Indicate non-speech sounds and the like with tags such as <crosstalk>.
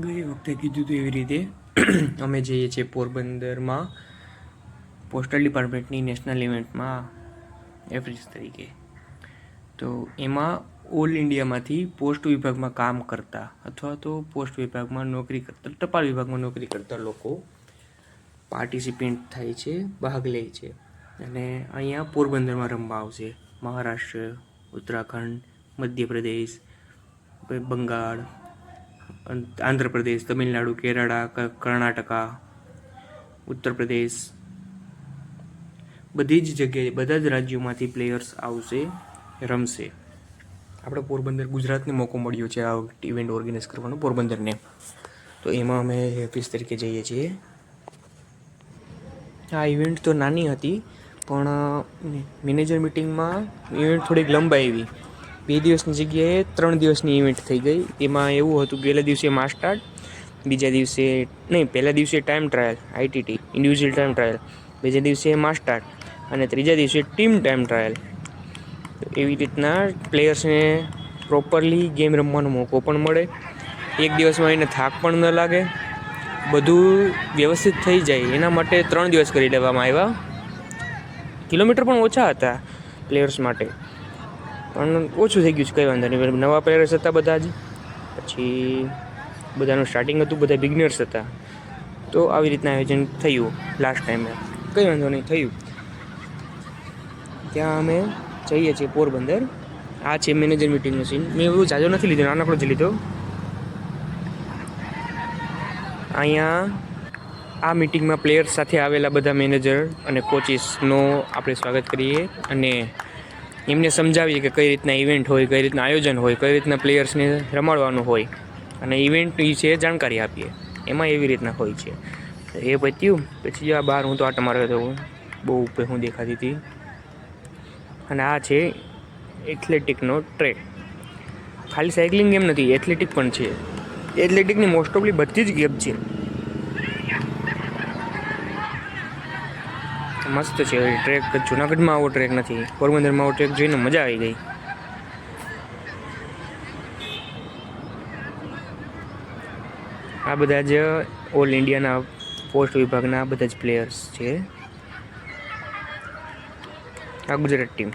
ગઈ વખતે કીધું હતું એવી રીતે, <clears throat> અમે જઈએ છીએ પોરબંદરમાં, પોસ્ટલ ડિપાર્ટમેન્ટની નેશનલ ઇવેન્ટમાં એફરીસ તરીકે. તો એમાં ઓલ ઇન્ડિયામાંથી પોસ્ટ વિભાગમાં કામ કરતા અથવા તો પોસ્ટ વિભાગમાં નોકરી કરતા, ટપાલ વિભાગમાં નોકરી કરતા લોકો પાર્ટિસિપેન્ટ થાય છે, ભાગ લે છે. અને અહીંયા પોરબંદરમાં રમવા આવશે. મહારાષ્ટ્ર, ઉત્તરાખંડ, મધ્યપ્રદેશ બંગાળ આંધ્રપ્રદેશ, તમિલનાડુ, કેરળા કર્ણાટકા ઉત્તર પ્રદેશ બધી જ જગ્યાએ, બધા જ રાજ્યોમાંથી પ્લેયર્સ આવશે, રમશે. આપણે પોરબંદર, ગુજરાતને મોકો મળ્યો છે આ ઇવેન્ટ ઓર્ગેનાઇઝ કરવાનો, પોરબંદરને. તો એમાં અમે ઓફિસ તરીકે જઈએ છીએ. આ ઇવેન્ટ તો નાની હતી, પણ મેનેજર મિટિંગમાં ઇવેન્ટ થોડીક લંબાઈ આવી. બે દિવસની જગ્યાએ ત્રણ દિવસની ઇવેન્ટ થઈ ગઈ. એમાં એવું હતું, પહેલા દિવસે માસ સ્ટાર્ટ બીજા દિવસે, નહીં, પહેલા દિવસે time trial I T T individual time trial બીજા દિવસે માસ સ્ટાર્ટ અને ત્રીજા દિવસે ટીમ ટાઈમ ટ્રાયલ એવી રીતના પ્લેયર્સને પ્રોપરલી ગેમ રમવાનો મોકો પણ મળે. એક દિવસમાં એને થાક પણ ન લાગે. બધું વ્યવસ્થિત થઈ જાય. એના માટે ત્રણ દિવસ કરી લેવામાં આવ્યા. કિલોમીટર પણ ઓછા હતા પ્લેયર્સ માટે. પણ ઓછું થઈ ગયું છે, કંઈ વાંધો નહીં. નવા પ્લેયર્સ હતા બધા જ. પછી બધાનું સ્ટાર્ટિંગ હતું, બધા બિગનર્સ હતા. તો આવી રીતના આયોજન થયું લાસ્ટ ટાઈમે કંઈ વાંધો નહીં, થયું. ત્યાં અમે જઈએ છીએ પોરબંદર. આ છે મેનેજર મિટિંગનો સીન મેં એવું જાજો નથી લીધો, નાનકડો જ લીધો. અહીંયા આ મિટિંગમાં પ્લેયર્સ સાથે આવેલા બધા મેનેજર અને કોચિસનો આપણે સ્વાગત કરીએ અને એમને સમજાવીએ કે કઈ રીતના ઇવેન્ટ હોય, કઈ રીતના આયોજન હોય, કઈ રીતના પ્લેયર્સને રમાડવાનું હોય. અને ઇવેન્ટ વિશે જાણકારી આપીએ. એમાં એવી રીતના હોય છે. એ પત્યું પછી આ બહાર હું તો આટા મારતો હતો બહુ ઉપર હું દેખાતી હતી. અને આ છે એથ્લેટિકનો ટ્રેક ખાલી સાયકલિંગ ગેમ નથી એથ્લેટિક પણ છે. એથ્લેટિકની મોસ્ટ ઓફલી બધી જ ગેમ છે. મસ્ત છે. ટ્રેક જુનાગઢમાં આવો ટ્રેક નથી. પોરબંદરમાં આવો ટ્રેક જોઈને મજા આવી ગઈ. આ બધા જ ઓલ ઇન્ડિયાના પોસ્ટ વિભાગના બધા જ પ્લેયર્સ છે. આ ગુજરાત ટીમ.